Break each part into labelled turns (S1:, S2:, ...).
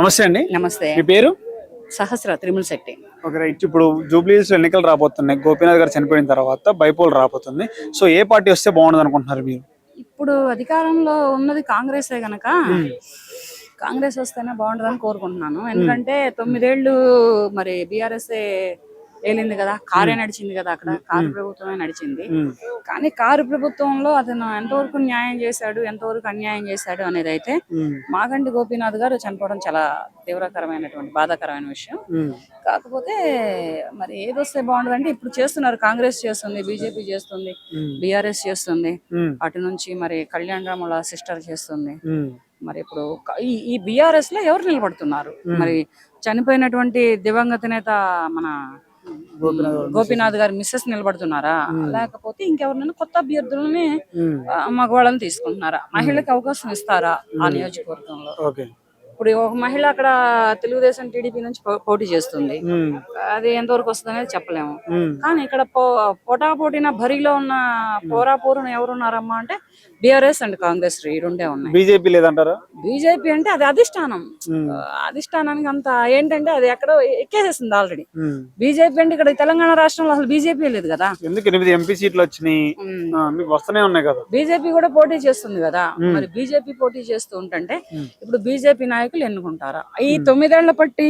S1: నమస్తే అండి.
S2: నమస్తే.
S1: మీ పేరు?
S2: సహస్ర త్రిముల శెట్టి.
S1: ఓకే రైట్ ఇప్పుడు జూబ్లీస్ ఎన్నికలు రాబోతున్నాయి. గోపీనాథ్ గారు చనిపోయిన తర్వాత బైపోల్ రాబోతుంది. సో ఏ పార్టీ వస్తే బాగుండదు అనుకుంటున్నారు మీరు?
S2: ఇప్పుడు అధికారంలో ఉన్నది కాంగ్రెసే గనక కాంగ్రెస్ వస్తేనే బాగుంటుందని కోరుకుంటున్నాను. ఎందుకంటే తొమ్మిదేళ్ళు మరి బీఆర్ఎస్ ఏలింది కదా కారే నడిచింది కదా అక్కడ కారు ప్రభుత్వమే నడిచింది. కానీ కారు ప్రభుత్వంలో అతను ఎంతవరకు న్యాయం చేశాడు ఎంతవరకు అన్యాయం చేశాడు అనేది అయితే. మాగంటి గోపీనాథ్ గారు చనిపోవడం చాలా తీవ్రకరమైనటువంటి బాధాకరమైన విషయం. కాకపోతే మరి ఏది వస్తే బాగుంటుంది అంటే ఇప్పుడు చేస్తున్నారు కాంగ్రెస్ చేస్తుంది బీజేపీ చేస్తుంది. బీఆర్ఎస్ చేస్తుంది. అటు నుంచి మరి కళ్యాణ్ రాముల సిస్టర్ చేస్తుంది. మరి ఇప్పుడు ఈ బీఆర్ఎస్లో ఎవరు నిలబడుతున్నారు మరి చనిపోయినటువంటి దివంగత నేత మన గోపీనాథ్ గారి మిస్సెస్ నిలబడుతున్నారా? లేకపోతే ఇంకెవరినైనా కొత్త అభ్యర్థులని మగవాళ్ళని తీసుకుంటున్నారా? మహిళకి అవకాశం ఇస్తారా ఆ నియోజకవర్గంలో? ఇప్పుడు ఒక మహిళ అక్కడ తెలుగుదేశం టీడీపీ నుంచి పోటీ చేస్తుంది. అది ఎంతవరకు వస్తుంది అనేది చెప్పలేము. కానీ ఇక్కడ పో పోటా పోటీన భరిలో ఉన్న పోరా పోరున ఎవరున్నారమ్మా అంటే బీఆర్ఎస్ అండ్ కాంగ్రెస్ ఈ రెండే ఉన్నాయి.
S1: బీజేపీ లేదంటారా?
S2: బీజేపీ అంటే అది అధిష్టానం. అధిష్టానానికి అంత ఏంటంటే అది ఎక్కడో ఎక్కేసేసింది ఆల్రెడీ. బీజేపీ అంటే ఇక్కడ తెలంగాణ రాష్ట్రంలో అసలు బీజేపీ లేదు కదా.
S1: ఎందుకు ఎనిమిది ఎంపీ సీట్లు వచ్చినాయి? మీకు వస్తూనే ఉన్నాయి కదా.
S2: బీజేపీ కూడా పోటీ చేస్తుంది కదా. మరి బీజేపీ పోటీ చేస్తూ ఉంటుంటే ఇప్పుడు బీజేపీ నాయకులు ఎన్నుకుంటారా? ఈ తొమ్మిదేళ్ళ పట్టి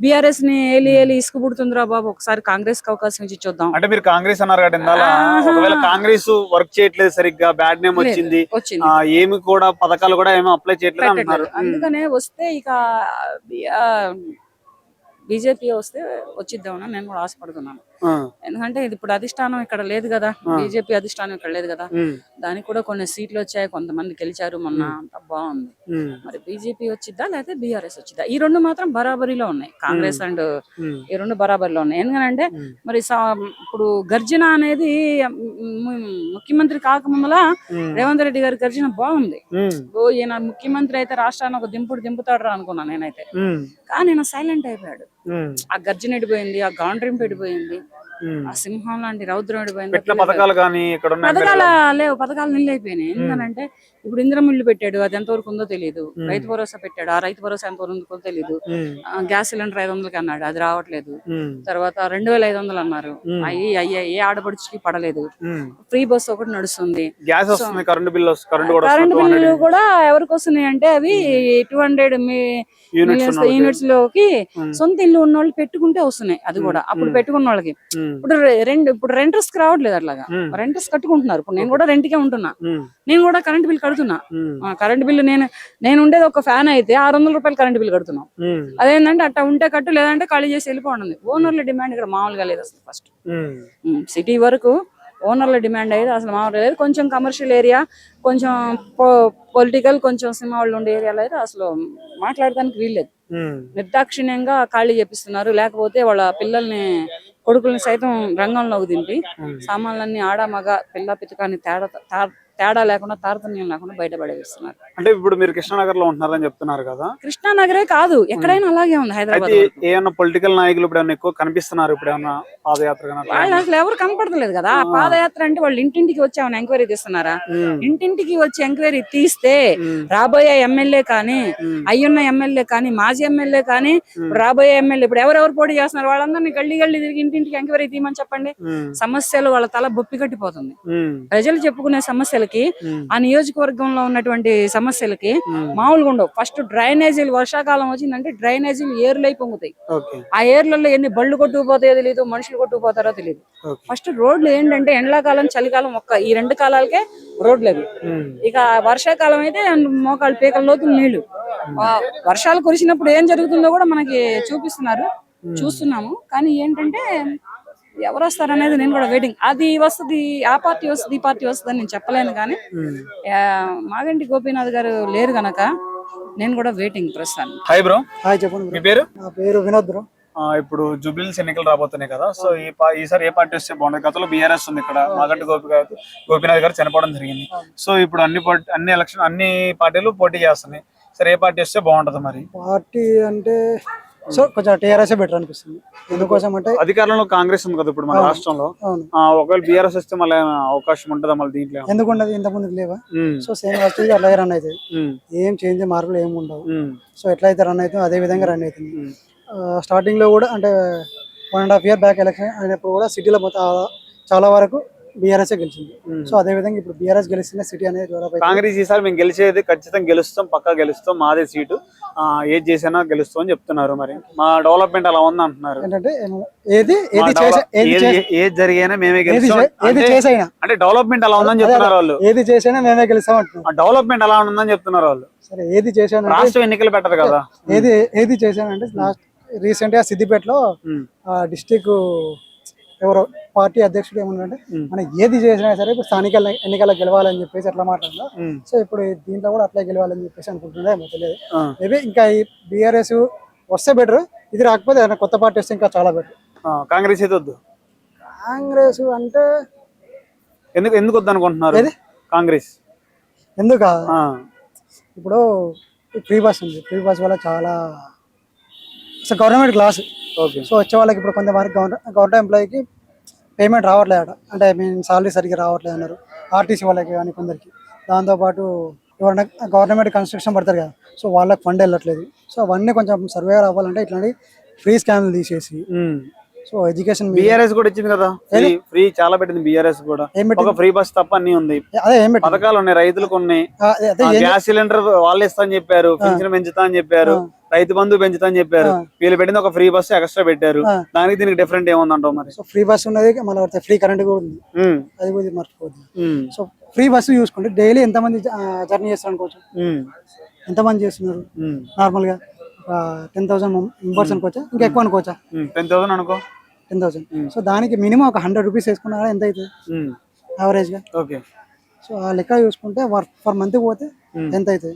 S2: బీఆర్ఎస్ని ఏలి ఏలి ఇసుకు పుడుతుందిరా బాబు. ఒకసారి కాంగ్రెస్కి అవకాశం ఇచ్చి చూద్దాం.
S1: అంటే మీరు కాంగ్రెస్ అన్నారు కదా ఇందాల
S2: ఆహా.
S1: ఒకవేళ కాంగ్రెస్ వర్క్ చేయట్లేదు సరిగ్గా బ్యాడ్ నేమ్ వచ్చింది ఏమి కూడా పథకాలు కూడా ఏమీ అప్లై చేయట్లేదు అంటున్నారు.
S2: అందుకనే వస్తే ఇక బీజేపీ వస్తే వచ్చిద్దామని నేను కూడా ఆశపడుతున్నాను. ఎందుకంటే ఇది ఇప్పుడు అధిష్టానం ఇక్కడ లేదు కదా బీజేపీ అధిష్టానం ఇక్కడ లేదు కదా. దానికి కూడా కొన్ని సీట్లు వచ్చాయి కొంతమంది గెలిచారు మొన్న అంతా బాగుంది. మరి బీజేపీ వచ్చిద్దా లేకపోతే బీఆర్ఎస్ వచ్చిద్దా ఈ రెండు మాత్రం బరాబరీలో ఉన్నాయి కాంగ్రెస్ అండ్. ఈ రెండు బరాబరీలో ఉన్నాయి ఎందుకంటే. మరి ఇప్పుడు గర్జన అనేది ముఖ్యమంత్రి కాకముందల. రేవంత్ రెడ్డి గారి గర్జన బాగుంది. ఓ ఈయన ముఖ్యమంత్రి అయితే రాష్ట్రాన్ని ఒక దింపుడు దింపుతాడు అనుకున్నాను నేనైతే. కానీ సైలెంట్ అయిపోయాడు. ఆ గర్జన ఎడిపోయింది ఆ గాండ్రింపు ఎడిపోయింది. ఆ సింహం లాంటి రౌద్రం ఎడిపోయింది
S1: పెట్టిన పథకాలు కానీ ఇక్కడ
S2: పథకాల లేవు పథకాలు నిల్లు అయిపోయినాయి. ఎందుకంటే ఇప్పుడు ఇంద్రమిల్లు పెట్టాడు అది ఎంతవరకు ఉందో తెలియదు రైతు భరోసా పెట్టాడు ఆ రైతు భరోసా ఎంతవరకు ఉందో తెలియదు గ్యాస్ సిలిండర్ ఐదు వందలకి అన్నాడు అది రావట్లేదు. తర్వాత రెండు వేల ఐదు వందలు అన్నారు. అయ్యి అయ్యా ఏ ఆడపడుచుకి పడలేదు. ఫ్రీ బస్ ఒకటి నడుస్తుంది.
S1: కరెంట్ బిల్ వస్తుంది కరెంట్ కూడా
S2: ఎవరికి వస్తున్నాయి అంటే అవి టూ హండ్రెడ్
S1: యూనిట్స్లోకి.
S2: సొంత ఇల్లు ఉన్న వాళ్ళు పెట్టుకుంటే వస్తున్నాయి అది కూడా. అప్పుడు పెట్టుకున్న వాళ్ళకి ఇప్పుడు రెండు ఇప్పుడు రెంటర్స్కి రావట్లేదు అట్లాగా. రెంటర్స్ కట్టుకుంటున్నారు. ఇప్పుడు నేను కూడా రెంట్కే ఉంటున్నా. నేను కూడా కరెంట్ బిల్ కడుతున్నా. కరెంట్ బిల్లు నేను నేను ఉండేది ఒక ఫ్యాన్ అయితే ఆరు వందల రూపాయలు కరెంట్ బిల్ కడుతున్నాం. అదేంటంటే అట్లా ఉంటే కట్టు లేదంటే ఖాళీ చేసి వెళ్ళిపోండి ఓనర్ల డిమాండ్ ఇక్కడ మామూలుగా లేదు అసలు ఫస్ట్. సిటీ వరకు ఓనర్ల డిమాండ్ అయితే అసలు మామూలుగా లేదు. కొంచెం కమర్షియల్ ఏరియా కొంచెం పొలిటికల్ కొంచెం సినిమా వాళ్ళు ఉండే ఏరియాలో అయితే అసలు మాట్లాడడానికి వీల్లేదు. నిర్దాక్షిణ్యంగా ఖాళీ చేపిస్తున్నారు. లేకపోతే వాళ్ళ పిల్లల్ని కొడుకుల్ని సైతం రంగంలోకి దింపి సామాన్లన్నీ ఆడ మగ పిల్ల పితకాన్ని తేడా తా- తేడా లేకుండా తారతమ్యం లేకుండా బయటపడేస్తున్నారు.
S1: అంటే ఇప్పుడు మీరు కృష్ణానగర్లో ఉంటున్నారని చెప్తున్నారు కదా.
S2: కృష్ణానగరే కాదు ఎక్కడైనా అలాగే ఉంది హైదరాబాద్
S1: ఏమన్నా పొలిటికల్ నాయకులు ఇప్పుడు ఏమన్నా ఎక్కువ కనిపిస్తున్నారు ఇప్పుడు ఏమన్నా పాదయాత్ర
S2: వాళ్ళు అసలు ఎవరు కనపడతలేదు కదా. ఆ. పాదయాత్ర అంటే వాళ్ళు ఇంటింటికి వచ్చి ఏమైనా ఎంక్వైరీ తీస్తున్నారా. ఇంటింటికి వచ్చి ఎంక్వైరీ తీస్తే. రాబోయే ఎమ్మెల్యే కానీ. అయ్యున్న ఎమ్మెల్యే కానీ మాజీ ఎమ్మెల్యే కానీ రాబోయే ఎమ్మెల్యే ఇప్పుడు ఎవరెవరు పోటీ చేస్తున్నారు? వాళ్ళందరినీ గల్లీ గల్లీ తిరిగి ఇంటింటికి ఎంక్వైరీ తీయమని చెప్పండి. సమస్యలు వాళ్ళ తల బొప్పి కట్టిపోతుంది. ప్రజలు చెప్పుకునే సమస్యలకి
S1: మ్మ్.
S2: ఆ నియోజకవర్గంలో ఉన్నటువంటి సమస్యలకి
S1: మ్మ్.
S2: మామూలుగా ఉండవు. ఫస్ట్ డ్రైనేజీలు వర్షాకాలం వచ్చిందంటే డ్రైనేజీలు ఏర్లై పొంగుతాయి
S1: ఓకే.
S2: ఆ ఏర్లలో ఎన్ని బళ్ళు కొట్టుకుపోతాయో తెలియదు మనుషులు కొట్టుకుపోతారో తెలియదు ఫస్ట్ రోడ్లు ఏంటంటే ఎండాకాలం చలికాలం ఒక్క ఈ రెండు కాలాలకే రోడ్లు అవి. ఇక వర్షాకాలం అయితే మోకాళ్ళు పీకల లోతు నీళ్ళు. వర్షాలు కురిసినప్పుడు ఏం జరుగుతుందో కూడా మనకి చూపిస్తున్నారు. చూస్తున్నాము. కానీ ఏంటంటే ఎవరు వస్తారు అనేది నేను కూడా వెయిటింగ్ అది వస్తుంది ఆ పార్టీ వస్తుంది ఈ పార్టీ వస్తుంది అని నేను చెప్పలేను కానీ. ఆ, మాగంటి గోపీనాథ్ గారు లేరు గనక నేను కూడా వెయిటింగ్ ప్రస్తుతానికి.
S1: హాయ్ బ్రో
S3: హాయ్ చెప్పండి
S1: మీ పేరు?
S3: నా పేరు వినోద్ బ్రో
S1: ఆ, ఇప్పుడు జూబ్లీస్ ఎన్నికలు రాబోతున్నాయి కదా సో ఈ ఈసారి ఏ పార్టీ వస్తే బాగుంటుంది? గతంలో బీఆర్ఎస్ ఉంది ఇక్కడ మాగంటి గోపి గారు గోపీనాథ్ గారు చనిపోవడం జరిగింది. సో ఇప్పుడు అన్ని పార్టీ అన్ని ఎలక్షన్ అన్ని పార్టీలు పోటీ చేస్తున్నాయి. సరే ఏ పార్టీ వస్తే బాగుంటది మరి?
S3: పార్టీ అంటే సో కొంచెం టీఆర్ఎస్ బెటర్ అనిపిస్తుంది. ఎందుకోసం అంటే
S1: అధికారంలో కాంగ్రెస్ ఉంది కదా ఇప్పుడు మన రాష్ట్రంలో. ఒకవేళ బీఆర్ఎస్ వస్తే మళ్ళీ అవకాశం ఉంటుందా మళ్ళీ దీంట్లో?
S3: ఉండదు ఇంత ముందుకు లేవా సో సేమ్ వచ్చేది అలాగే రన్ అవుతుంది. ఏం చేంజ్ మార్పులు ఏమి ఉండవు. సో ఎట్లయితే రన్ అవుతుందో అదే విధంగా రన్ అవుతుంది. స్టార్టింగ్లో కూడా అంటే one and half year back election అయినప్పుడు కూడా సిటీలో మొత్తం చాలా వరకు బీఆర్ఎస్ గెలిచింది.
S1: Hmm.
S3: సో అదే విధంగా ఇప్పుడు బీఆర్ఎస్ గెలిచిన సిటీ అనేది డెవలప్
S1: కాంగ్రెస్ ఈసారి మేము గెలిచేది ఖచ్చితంగా గెలుస్తాం పక్కా గెలుస్తాం మాదే సీటు. ఏది చేసినా గెలుస్తాం అని చెప్తున్నారు మరి. మా డెవలప్మెంట్ అలా ఉంది అంటున్నారు?
S3: ఏంటంటే ఏది ఏది
S1: జరిగినా మేమే గెలుస్తాం. అంటే- డెవలప్మెంట్ అలా ఉందని చెప్తున్నారు వాళ్ళు.
S3: ఏది చేసైనా మేమే గెలుస్తాం అంటున్నాం
S1: ఆ డెవలప్మెంట్ అలా ఉందని చెప్తున్నారు వాళ్ళు.
S3: సరే ఏది చేశానంటే
S1: రాష్ట్రం ఎన్నికలు పెట్టరు కదా.
S3: ఏది ఏది చేశానంటే లాస్ట్ రీసెంట్గా సిద్దిపేటలో ఆ డిస్టిక్ ఎవరో పార్టీ అధ్యక్షుడు ఏమన్నారంటే. మనం ఏది చేసినా సరే ఇప్పుడు స్థానిక ఎన్నికల్లో గెలవాలని చెప్పేసి అట్లా మాట్లాడారు సో ఇప్పుడు దీంట్లో కూడా అట్లే గెలవాలని చెప్పేసి అనుకుంటున్నా ఏమో తెలియదు. మేబీ ఇంకా ఈ బీఆర్ఎస్ వస్తే బెటర్ ఇది రాకపోతే ఏదైనా కొత్త పార్టీ వస్తే ఇంకా చాలా బెటర్
S1: కాంగ్రెస్ అయితే వద్దు.
S3: కాంగ్రెస్ అంటే
S1: ఎందుకు ఎందుకు వద్దు అనుకుంటున్నారు? కాంగ్రెస్.
S3: ఎందుక? ఇప్పుడు ఫ్రీ బస్ ఉంది. ఫ్రీ బస్ వల్ల చాలా అసలు గవర్నమెంట్ క్లాస్
S1: ఓకే
S3: సో వచ్చే వాళ్ళకి ఇప్పుడు కొంతమంది గవర్నమెంట్ గవర్నమెంట్ ఎంప్లాయీకి పేమెంట్ రావట్లేదట అంటే మీన్ సాలరీ సరిగ్గా రావట్లేదు అన్నారు. ఆర్టీసీ వాళ్ళకి కానీ కొందరికి. దాంతోపాటు ఎవరైనా గవర్నమెంట్ కన్స్ట్రక్షన్ పడతారు కదా. సో వాళ్ళకి ఫండ్ వెళ్ళట్లేదు. సో అవన్నీ కొంచెం సర్వే అవ్వాలంటే ఇట్లాంటి ఫ్రీ స్కామ్లు తీసేసి.
S1: ఉమ్.
S3: సో ఎడ్యుకేషన్
S1: బీఆర్ఎస్ కూడా ఇచ్చింది కదా? ఫ్రీ చాలా పెట్టింది బీఆర్ఎస్ కూడా.
S3: ఏం
S1: ఒక ఫ్రీ బస్ తప్ప అన్ని ఉంది.
S3: అదే ఏం
S1: పథకాలు ఉన్నాయి రైతులకు ఉన్నాయి. గ్యాస్ సిలిండర్ వాళ్ళే ఇస్తా అని చెప్పారు పెంచుతా అని చెప్పారు. రైతు బంధు పెంచుతా అని చెప్పారు వీళ్ళు పెట్టింది ఒక ఫ్రీ బస్ ఎక్స్ట్రా పెట్టారు. దానికి దీనికి డిఫరెంట్ ఏముందంటావు మరి?
S3: సో ఫ్రీ బస్ ఉన్నది మళ్ళీ ఫ్రీ కరెంట్ కూడా ఉంది. అది కూడా మర్చిపోద్ది
S1: ఉమ్,
S3: సో ఫ్రీ బస్సు చూసుకుంటే డైలీ ఎంతమంది జర్నీ చేస్తారు అనుకోవచ్చు ఎంతమంది చేస్తున్నారు?
S1: ఉమ్,
S3: నార్మల్గా టెన్ థౌసండ్ మెంబర్స్ అనుకోవచ్చా ఇంకా ఎక్కువ అనుకోవచ్చా?
S1: టెన్ థౌసండ్ అనుకో.
S3: టెన్ థౌసండ్ సో దానికి మినిమం ఒక హండ్రెడ్ రూపీస్ వేసుకున్నా ఎంత అవుతుంది
S1: ఉమ్,
S3: యావరేజ్గా
S1: ఓకే.
S3: సో ఆ లెక్క చూసుకుంటే పర్ మంత్ పోతే. ఎంత అవుతుంది